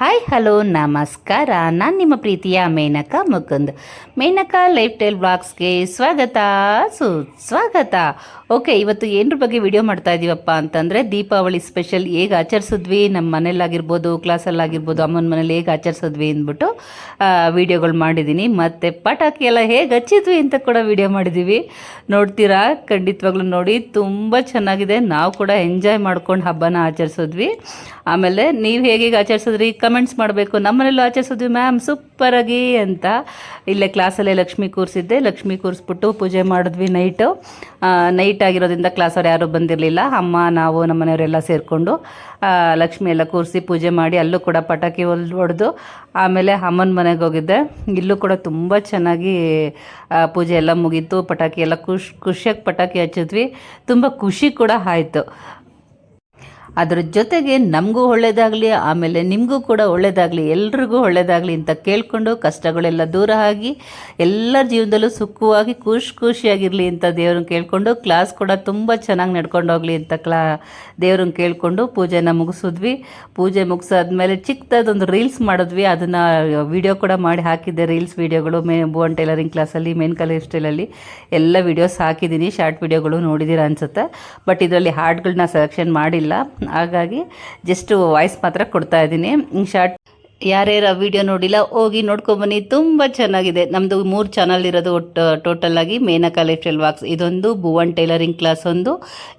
Hi hello ನಮಸ್ಕಾರ. ನಾನು ನಿಮ್ಮ ಪ್ರೀತಿಯ ಮೇನಕಾ ಮುಕುಂದ್. ಮೇನಕಾ ಲೈಫ್ ಸ್ಟೈಲ್ ಬ್ಲಾಗ್ಸ್ಗೆ ಸ್ವಾಗತ. ಸುಸ್ವಾಗತ ಓಕೆ ಇವತ್ತು ಏನರ ಬಗ್ಗೆ ವಿಡಿಯೋ ಮಾಡ್ತಾ ಇದ್ದೀವಪ್ಪ ಅಂತಂದರೆ ದೀಪಾವಳಿ ಸ್ಪೆಷಲ್ ಹೇಗೆ ಆಚರಿಸಿದ್ವಿ ನಮ್ಮ ಮನೇಲಾಗಿರ್ಬೋದು ಕ್ಲಾಸಲ್ಲಾಗಿರ್ಬೋದು ಅಮ್ಮನ ಮನೇಲಿ ಹೇಗೆ ಆಚರಿಸಿದ್ವಿ ಅಂದ್ಬಿಟ್ಟು ವಿಡಿಯೋಗಳು ಮಾಡಿದ್ದೀನಿ ಮತ್ತು ಪಟಾಕಿ ಎಲ್ಲ ಹೇಗೆ ಹಚ್ಚಿದ್ವಿ ಅಂತ ಕೂಡ ವಿಡಿಯೋ ಮಾಡಿದ್ದೀವಿ ನೋಡ್ತೀರಾ? ಖಂಡಿತವಾಗ್ಲೂ ನೋಡಿ. ತುಂಬ ಚೆನ್ನಾಗಿದೆ. ನಾವು ಕೂಡ ಎಂಜಾಯ್ ಮಾಡ್ಕೊಂಡು ಹಬ್ಬನ ಆಚರಿಸಿದ್ವಿ. ಆಮೇಲೆ ನೀವು ಹೇಗೆ ಹೇಗೆ ಆಚರಿಸಿದ್ರಿ? ಕಮೆಂಟ್ಸ್ ಮಾಡಬೇಕು. ನಮ್ಮನೆಯಲ್ಲೂ ಆಚರಿಸಿದ್ವಿ ಮ್ಯಾಮ್ ಸೂಪರಾಗಿ ಅಂತ. ಇಲ್ಲೇ ಕ್ಲಾಸಲ್ಲೇ ಲಕ್ಷ್ಮಿ ಕೂರಿಸಿದ್ದೆ. ಲಕ್ಷ್ಮಿ ಕೂರಿಸ್ಬಿಟ್ಟು ಪೂಜೆ ಮಾಡಿದ್ವಿ ನೈಟು ನೈಟ್ ಆಗಿರೋದ್ರಿಂದ ಕ್ಲಾಸವ್ರು ಯಾರೂ ಬಂದಿರಲಿಲ್ಲ. ಅಮ್ಮ, ನಾವು ನಮ್ಮ ಮನೆಯವರೆಲ್ಲ ಸೇರಿಕೊಂಡು ಲಕ್ಷ್ಮಿ ಎಲ್ಲ ಕೂರಿಸಿ ಪೂಜೆ ಮಾಡಿ ಅಲ್ಲೂ ಕೂಡ ಪಟಾಕಿ ಹೊಲ್, ಹೊಡೆದು ಆಮೇಲೆ ಅಮ್ಮನ ಮನೆಗೆ ಹೋಗಿದ್ದೆ. ಇಲ್ಲೂ ಕೂಡ ತುಂಬ ಚೆನ್ನಾಗಿ ಪೂಜೆ ಎಲ್ಲ ಮುಗೀತು. ಪಟಾಕಿ ಎಲ್ಲ ಖುಷ್, ಖುಷಿಯಾಗಿ ಪಟಾಕಿ ಹಚ್ಚಿದ್ವಿ. ತುಂಬ ಖುಷಿ ಕೂಡ ಆಯಿತು. ಅದ್ರ ಜೊತೆಗೆ ನಮಗೂ ಒಳ್ಳೆಯದಾಗಲಿ ಆಮೇಲೆ ನಿಮಗೂ ಕೂಡ ಒಳ್ಳೆಯದಾಗಲಿ ಎಲ್ರಿಗೂ ಒಳ್ಳೆಯದಾಗಲಿ ಅಂತ ಕೇಳಿಕೊಂಡು ಕಷ್ಟಗಳೆಲ್ಲ ದೂರ ಆಗಿ ಎಲ್ಲರ ಜೀವನದಲ್ಲೂ ಸುಖವಾಗಿ ಖುಷಿ ಖುಷಿಯಾಗಿರಲಿ ಅಂತ ದೇವ್ರನ್ನ ಕೇಳಿಕೊಂಡು ಕ್ಲಾಸ್ ಕೂಡ ತುಂಬ ಚೆನ್ನಾಗಿ ನಡ್ಕೊಂಡು ಹೋಗಲಿ ಅಂತ ಕ್ಲಾ, ದೇವ್ರನ್ನ ಕೇಳಿಕೊಂಡು ಪೂಜೆನ ಮುಗಿಸಿದ್ವಿ. ಪೂಜೆ ಮುಗಿಸಾದ್ಮೇಲೆ ಚಿಕ್ಕದೊಂದು ರೀಲ್ಸ್ ಮಾಡಿದ್ವಿ. ಅದನ್ನು ವಿಡಿಯೋ ಕೂಡ ಮಾಡಿ ಹಾಕಿದ್ದೆ, ರೀಲ್ಸ್ ವೀಡಿಯೋಗಳು, ಮೇ ಬೋನ್ ಟೈಲರಿಂಗ್ ಕ್ಲಾಸಲ್ಲಿ, ಮೇನ್ ಕಲರ್ ಸ್ಟೈಲಲ್ಲಿ ಎಲ್ಲ ವಿಡಿಯೋಸ್ ಹಾಕಿದ್ದೀನಿ. ಶಾರ್ಟ್ ವೀಡಿಯೋಗಳು ನೋಡಿದ್ದೀರಾ ಅನಿಸುತ್ತೆ. ಬಟ್ ಇದರಲ್ಲಿ ಹಾಡ್ಗಳನ್ನ ಸೆಲೆಕ್ಷನ್ ಮಾಡಿಲ್ಲ. ಹಾಗಾಗಿ ಜಸ್ಟ್ ವಾಯ್ಸ್ ಮಾತ್ರ ಕೊಡ್ತಾ ಇದ್ದೀನಿ. ಶಾರ್ಟ್ ಯಾರ್ಯಾರು ಆ ವಿಡಿಯೋ ನೋಡಿಲ್ಲ, ಹೋಗಿ ನೋಡ್ಕೊಂಬನ್ನಿ ತುಂಬ ಚೆನ್ನಾಗಿದೆ. ನಮ್ಮದು ಮೂರು ಚಾನಲ್ ಇರೋದು ಒಟ್ಟು ಆಗಿ ಮೇನಕಾ ಲೈಫ್ ಸ್ಟೈಲ್ ವಾಕ್ಸ್ ಇದೊಂದು ಭುವನ್ ಟೈಲರಿಂಗ್ ಕ್ಲಾಸ್ ಒಂದು.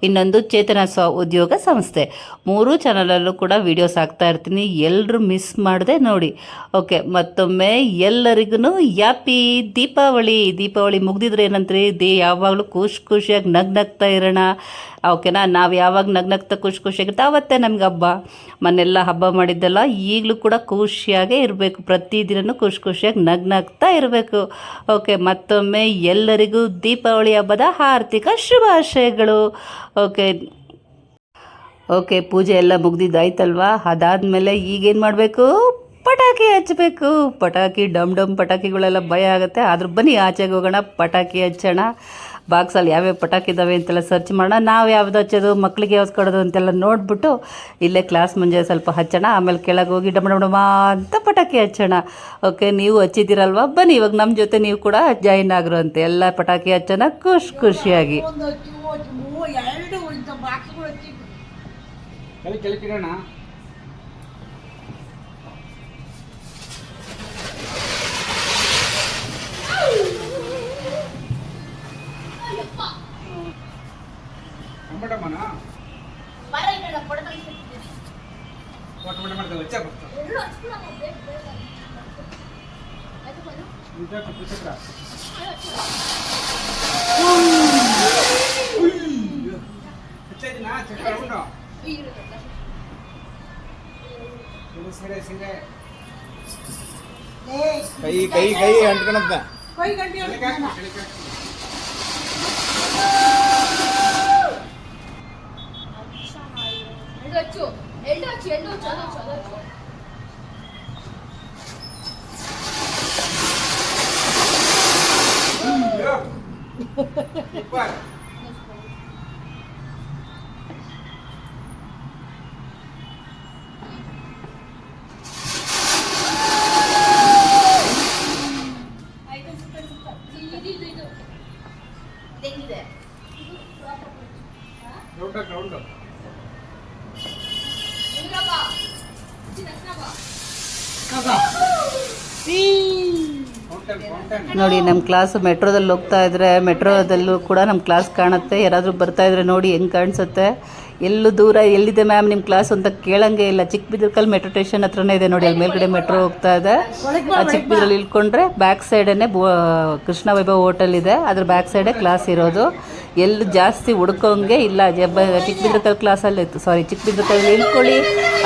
ಇನ್ನೊಂದು ಚೇತನ ಸ್ವ ಉದ್ಯೋಗ ಸಂಸ್ಥೆ. ಮೂರು ಚಾನಲಲ್ಲೂ ಕೂಡ ವೀಡಿಯೋಸ್ ಹಾಕ್ತಾ ಇರ್ತೀನಿ. ಎಲ್ಲರೂ ಮಿಸ್ ಮಾಡದೆ ನೋಡಿ. ಓಕೆ ಮತ್ತೊಮ್ಮೆ ಎಲ್ಲರಿಗೂ ಯಾಪಿ ದೀಪಾವಳಿ. ದೀಪಾವಳಿ ಮುಗ್ದಿದ್ರೆ ಏನಂತ್ರಿ? ದೇ ಯಾವಾಗಲೂ ಖುಷಿ ಖುಷಿಯಾಗಿ ನಗ್ನಗ್ತಾ ಇರೋಣ. ಓಕೆನಾ ನಾವು ಯಾವಾಗ ನಗ್ನಗ್ತಾ ಖುಷಿ ಖುಷಿಯಾಗಿರ್ತಾ ಆವತ್ತೇ ನಮ್ಗೆ ಹಬ್ಬ. ಮನೆಲ್ಲ ಹಬ್ಬ ಮಾಡಿದ್ದೆಲ್ಲ ಈಗಲೂ ಕೂಡ ಖುಷಿಯಾಗೇ ಇರಬೇಕು. ಪ್ರತಿದಿನವೂ ಖುಷಿ ಖುಷಿಯಾಗಿ ನಗ್ನಗ್ತಾ ಇರಬೇಕು. ಓಕೆ, ಮತ್ತೊಮ್ಮೆ ಎಲ್ಲರಿಗೂ ದೀಪಾವಳಿ ಹಬ್ಬದ ಆರ್ಥಿಕ ಶುಭಾಶಯಗಳು. ಓಕೆ ಓಕೆ, ಪೂಜೆ ಎಲ್ಲ ಮುಗ್ದಿದ್ದಾಯ್ತಲ್ವಾ? ಅದಾದಮೇಲೆ ಈಗೇನು ಮಾಡಬೇಕು? ಪಟಾಕಿ ಹಚ್ಚಬೇಕು ಪಟಾಕಿ, ಡಮ್ ಡಮ್ ಪಟಾಕಿಗಳೆಲ್ಲ ಭಯ ಆಗುತ್ತೆ. ಆದ್ರೂ ಬನ್ನಿ, ಆಚೆಗೆ ಹೋಗೋಣ. ಪಟಾಕಿ ಹಚ್ಚೋಣ. ಬಾಕ್ಸಲ್ಲಿ ಯಾವ್ಯಾವ ಪಟಾಕಿ ಇದ್ದಾವೆ ಅಂತೆಲ್ಲ ಸರ್ಚ್ ಮಾಡೋಣ. ನಾವು ಯಾವ್ದು ಹಚ್ಚೋದು ಮಕ್ಕಳಿಗೆ ಯಾವ್ದು ಕೊಡೋದು ಅಂತೆಲ್ಲ ನೋಡಿಬಿಟ್ಟು ಇಲ್ಲೇ ಕ್ಲಾಸ್ ಮುಂಜೆ ಸ್ವಲ್ಪ ಹಚ್ಚೋಣ. ಆಮೇಲೆ ಕೆಳಗೆ ಹೋಗಿ ಡಮ ಡಮ ಅಂತ ಪಟಾಕಿ ಹಚ್ಚೋಣ. ಓಕೆ ನೀವು ಹಚ್ಚಿದ್ದೀರಲ್ವಾ? ಬನ್ನಿ ಇವಾಗ ನಮ್ಮ ಜೊತೆ ನೀವು ಕೂಡ ಜಾಯಿನ್ ಆಗ್ರು ಅಂತೆ. ಎಲ್ಲ ಪಟಾಕಿ ಹಚ್ಚೋಣ ಖುಷಿ ಖುಷಿಯಾಗಿ. ಕೆಳಗೆ ಕೆಳಗೆ ಇಡೋಣ ಟೊಮೆಟೊಮ್ಮನ ಕೊಟ್ಟು ಬಿಡ ಮಾಡ್ತೇವೆ ಹೆಚ್ಚಾಗಿ ಬರ್ತಾವೆ ನಿಜಕ್ಕೂ ಪುಸ್ತಕ ಹೆಚ್ಚಾಯ್ತಿನಾ ಚಕ್ರ ಉಂಟು ಇದು ಸೀರೆ ಸೀರೆ ಕೈ ಕೈ ಕೈ ಅಂಟ್ಕೊಳತ್ತ ಕೈ ಗಂಟೆ ಕೆಳಗೆ ಹಾಕು, ಕೆಳಗೆ ಹಾಕು. ಎರಡು ಹಚ್ಚು ಎರಡು ಹಚ್ಚು ಎರಡು ಹಚ್ಚು ಅದು ಹಚ್ಚು ಅದು ಹಚ್ಚು ಸೂಪರ್ ಆಯ್ತು ನೋಡಿ ನಮ್ಮ ಕ್ಲಾಸ್ ಮೆಟ್ರೋದಲ್ಲಿ ಹೋಗ್ತಾ ಇದ್ರೆ ಮೆಟ್ರೋದಲ್ಲೂ ಕೂಡ ನಮ್ಮ ಕ್ಲಾಸ್ ಕಾಣುತ್ತೆ. ಯಾರಾದರೂ ಬರ್ತಾ ಇದ್ರೆ ನೋಡಿ ಹೆಂಗೆ ಕಾಣಿಸುತ್ತೆ. ಎಲ್ಲೂ ದೂರ ಎಲ್ಲಿದೆ ಮ್ಯಾಮ್ ನಿಮ್ಮ ಕ್ಲಾಸ್ ಅಂತ ಕೇಳಂಗೆ ಇಲ್ಲ. ಚಿಕ್ಕಬಿದ್ರಕಲ್ ಮೆಟ್ರೋ ಸ್ಟೇಷನ್ ಹತ್ರನೇ ಇದೆ ನೋಡಿ, ಅಲ್ಲಿ ಮೇಲ್ಗಡೆ ಮೆಟ್ರೋ ಹೋಗ್ತಾ ಇದೆ. ಆ ಚಿಕ್ಕಬಿದ್ರಲ್ಲಿ ಇಳ್ಕೊಂಡ್ರೆ ಬ್ಯಾಕ್ ಸೈಡನ್ನೇ ಕೃಷ್ಣ ವೈಭವ್ ಹೋಟೆಲ್ ಇದೆ. ಅದ್ರ ಬ್ಯಾಕ್ ಸೈಡೇ ಕ್ಲಾಸ್ ಇರೋದು. ಎಲ್ಲೂ ಜಾಸ್ತಿ ಹುಡ್ಕೋಂಗೆ ಇಲ್ಲ. ಜಬ್ಬ ಚಿಕ್ಕಬಿದ್ರಕಲ್ ಕ್ಲಾಸಲ್ಲಿ ಇತ್ತು. ಸಾರಿ ಚಿಕ್ಕಬಿದ್ರಕಲ್ಲಿ ಇಳ್ಕೊಳ್ಳಿ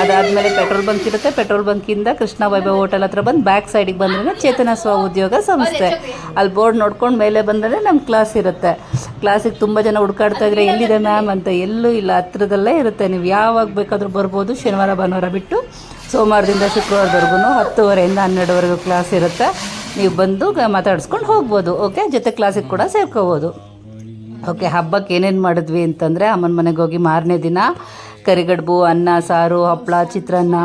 ಅದಾದಮೇಲೆ ಪೆಟ್ರೋಲ್ ಬಂಕ್ ಇರುತ್ತೆ. ಪೆಟ್ರೋಲ್ ಬಂಕಿಂದ ಕೃಷ್ಣ ವೈಭವ್ ಹೋಟೆಲ್ ಹತ್ರ ಬಂದು ಬ್ಯಾಕ್ ಸೈಡಿಗೆ ಬಂದ್ರೆ ಚೇತನ ಸ್ವ ಉದ್ಯೋಗ ಸಂಸ್ಥೆ. ಅಲ್ಲಿ ಬೋರ್ಡ್ ನೋಡ್ಕೊಂಡು ಮೇಲೆ ಬಂದರೆ ನಮ್ಮ ಕ್ಲಾಸ್ ಇರುತ್ತೆ. ಕ್ಲಾಸಿಗೆ ತುಂಬ ಜನ ಹುಡ್ಕಾಡ್ತಾ ಇದ್ರೆ, ಎಲ್ಲಿದೆ ಮ್ಯಾಮ್ ಅಂತ ಎಲ್ಲೂ ಇಲ್ಲ. ಹತ್ರದಲ್ಲೇ ಇರುತ್ತೆ. ನೀವು ಯಾವಾಗ ಬೇಕಾದರೂ ಬರ್ಬೋದು. ಶನಿವಾರ, ಭಾನುವಾರ ಬಿಟ್ಟು ಸೋಮವಾರದಿಂದ ಶುಕ್ರವಾರದವರೆಗೂ ಹತ್ತುವರೆಯಿಂದ ಹನ್ನೆರಡುವರೆಗೂ ಕ್ಲಾಸ್ ಇರುತ್ತೆ. ನೀವು ಬಂದು ಮಾತಾಡಿಸ್ಕೊಂಡು ಹೋಗ್ಬೋದು. ಓಕೆ ಜೊತೆ ಕ್ಲಾಸಿಗೆ ಕೂಡ ಸೇರ್ಕೋಬೋದು. ಓಕೆ ಹಬ್ಬಕ್ಕೆ ಏನೇನು ಮಾಡಿದ್ವಿ ಅಂತಂದರೆ ಅಮ್ಮನ ಮನೆಗೆ ಹೋಗಿ ಮಾರನೇ ದಿನ ಕರಿಗಡ್ಬು ಅನ್ನ ಸಾರು ಹಪ್ಪಳ ಚಿತ್ರಾನ್ನ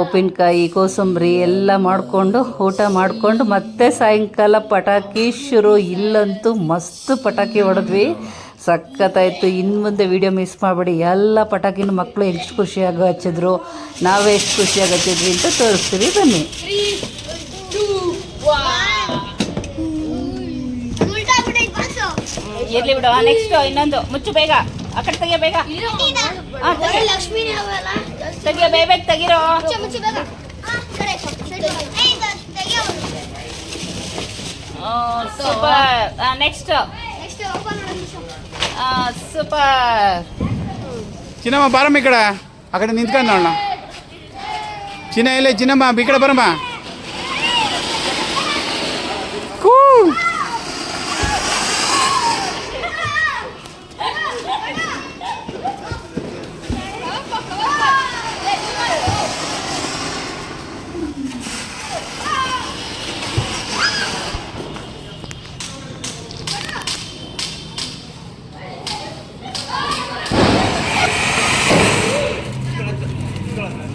ಉಪ್ಪಿನಕಾಯಿ ಕೋಸಂಬರಿ ಎಲ್ಲ ಮಾಡಿಕೊಂಡು ಊಟ ಮಾಡಿಕೊಂಡು ಮತ್ತೆ ಸಾಯಂಕಾಲ ಪಟಾಕಿ ಶುರು. ಇಲ್ಲಂತೂ ಮಸ್ತ್ ಪಟಾಕಿ ಹೊಡೆದ್ವಿ. ಸಖತ್ತಾಯಿತು. ಇನ್ನು ಮುಂದೆ ವೀಡಿಯೋ ಮಿಸ್ ಮಾಡಬೇಡಿ. ಎಲ್ಲ ಪಟಾಕಿನ ಮಕ್ಕಳು ಎಷ್ಟು ಖುಷಿಯಾಗಿ ಹಚ್ಚಿದ್ರು ನಾವೇ ಎಷ್ಟು ಖುಷಿಯಾಗಿ ಹಚ್ಚಿದ್ವಿ ಅಂತ ತೋರಿಸ್ತೀವಿ. ಬನ್ನಿ. ಇರಲಿ ಬಿಡು. ನೆಕ್ಸ್ಟ್ ಇನ್ನೊಂದು. ಮುಚ್ಚು ಬೇಗ. ಆ ಕಡೆ ತೆಗಿಯ ಬೇಗ. ತೆಗಿಯ. ಬೇಗ ಬೇಗ ತೆಗಿರೋ. ಮುಚ್ಚ ಮುಚ್ಚ ಬೇಗ. ಆ, ಕಡೆ ಸೈಡ್ ಏ ಇದು ತೆಗಿಯೋ ಸೂಪರ್. ನೆಕ್ಸ್ಟ್ ನೆಕ್ಸ್ಟ್ ಓಪನ್ ಮಾಡೋದು ಸೂಪರ್. ಚಿನ್ನಮ್ಮ ಬಾರಮ್ಮ ಈ ಕಡೆ. ಆ ಕಡೆ ನಿಂತ್ಕೊಂಡು ನೋಡೋಣ. ಚಿನ್ನ ಇಲ್ಲೇ ಚಿನ್ನಮ್ಮ ಈ ಕಡೆ ಬರಮ್ಮ.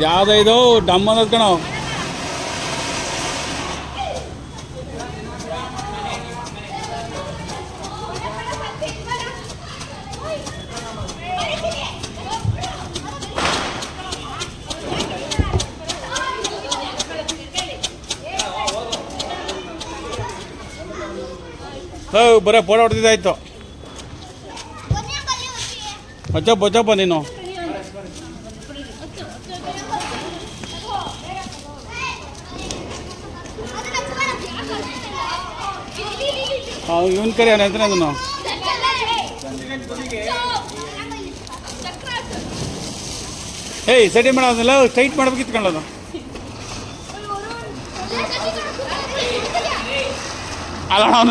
ಇಂದ ಹಚ್ಚು ಯಾವ್ದು ಇದು? ಡಮ್ ಅನ್ನೋದು ಕಣೋ. ಹೋ ಬರೀ ಫೋಟೋ ಹೊಡೆದಿದ್ದಾಯ್ತು. ಬಚ್ಚ ಬಚ್ಚಪ್ಪ ನೀನು. ಇವನ್ ಕರಿ ಅವನ ಹೆಸರು ಅದನ್ನು. ಏಯ್ ಸೆಟಿ ಮಾಡೋದಿಲ್ಲ ಸ್ಟ್ರೈಟ್ ಮಾಡ್ಬೇಕಿತ್ತು ಕಣದು ಅಲ್ಲ ಅವನ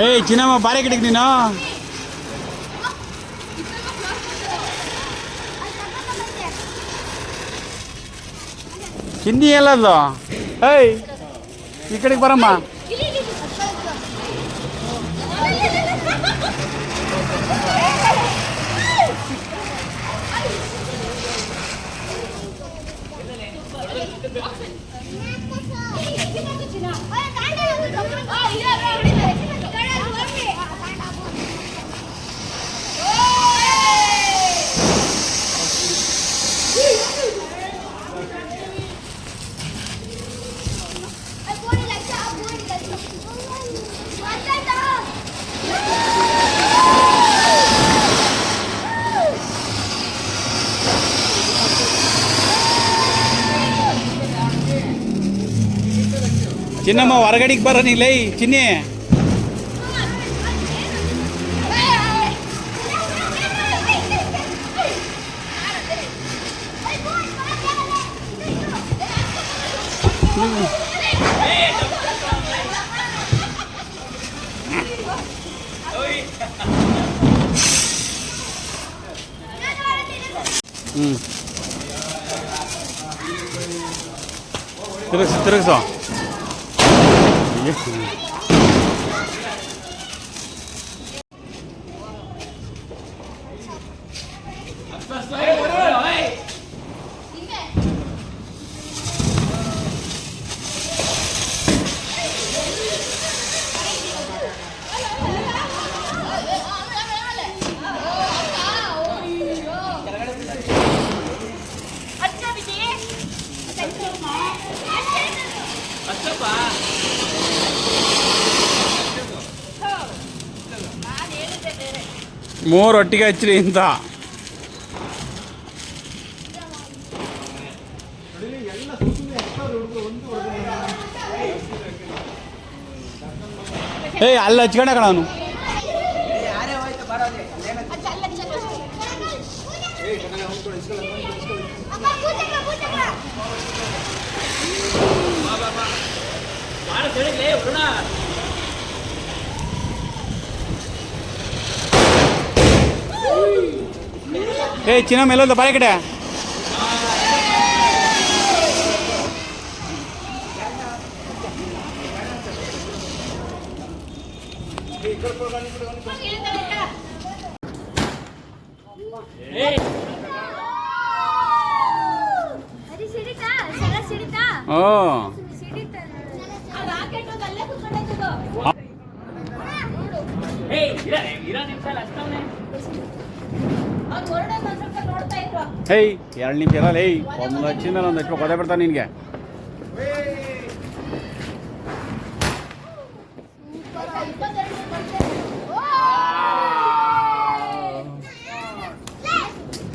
ಏಯ್ ಚಿನ್ನಮ್ಮ ಬಾರಿ ಕಡೆಗೆ ನೀನು ಹಿಂದಿ ಎಲ್ಲದು ಏಯ್ ಈ ಕಡೆಗೆ ಬರಮ್ಮ ಚಿನ್ನಮ್ಮ ಹೊರಗಡೆಗೆ ಬರ ನೀ ಲೈ ಚಿನ್ನಿ ಹ್ಞೂ ತಿರುಗಿಸು ತಿರುಗಿಸು 你 ಮೂರು ಒಟ್ಟಿಗೆ ಹಚ್ಚಿರಿ ಅಂತ ಏಯ್ ಅಲ್ಲಿ ಹಚ್ಕೊಂಡ ಕಣ ಅವನು. ಏಯ್ ಚಿನ್ನ ಮೇಲೊಂದು ಬಾಳೆ ಕಡೆ ಅದು ಸಿಡಿತಾ ಸರ ಹೇಯ್, ಎರಡು ನಿಮಿಷ ಇರಲ್ಲ ಏಯ್ ಒಂದು ಹಚ್ಚಿದ ಮೇಲೆ ಒಂದು ಹಚ್ಬೇಕು ಗೊತ್ತೇ ಬಿಡ್ತಾನೆ ನಿನಗೆ.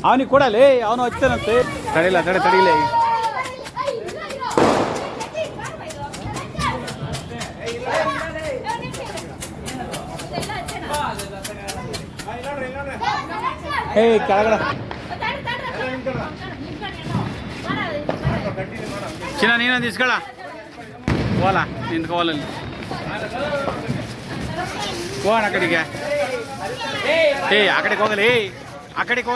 ಅವನಿಗೆ ಕೊಡಲೇ ಅವನು ಹಚ್ತಾನಂತೆ. ತಡಿಲ್ಲ, ತಡೆ ತಡಿಲ್ಲ ಏಯ್ ಕೆಳಗಡೆ. ಚಿನ್ನ ನೀನೊಂದು ಇಸ್ಕೊಳ. ಹೋಲ ಕೋಲಲ್ಲಿ ಹೋಗೋಣ ಆ ಕಡೆಗೆ. ಏಯ್ ಆ ಕಡೆಗೆ ಹೋಗಲಿ ಆ ಕಡೆಗೆ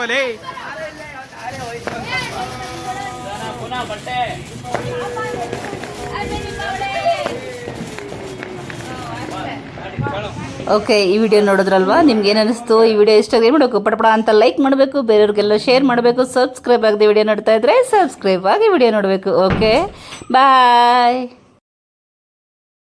ಓಕೆ ಈ ವಿಡಿಯೋ ನೋಡಿದ್ರಲ್ವಾ? ನಿಮ್ಗೆ ಏನು ಅನಿಸ್ತು? ಈ ವಿಡಿಯೋ ಇಷ್ಟ ಏನು ಮಾಡಬೇಕು? ಪಟಪಡ ಅಂತ ಲೈಕ್ ಮಾಡಬೇಕು, ಬೇರೆಯವ್ರಿಗೆಲ್ಲ ಶೇರ್ ಮಾಡಬೇಕು ಸಬ್ಸ್ಕ್ರೈಬ್ ಆಗದೆ ವಿಡಿಯೋ ನೋಡ್ತಾ ಇದ್ರೆ ಸಬ್ಸ್ಕ್ರೈಬ್ ಆಗಿ ವಿಡಿಯೋ ನೋಡಬೇಕು ಓಕೆ ಬಾಯ್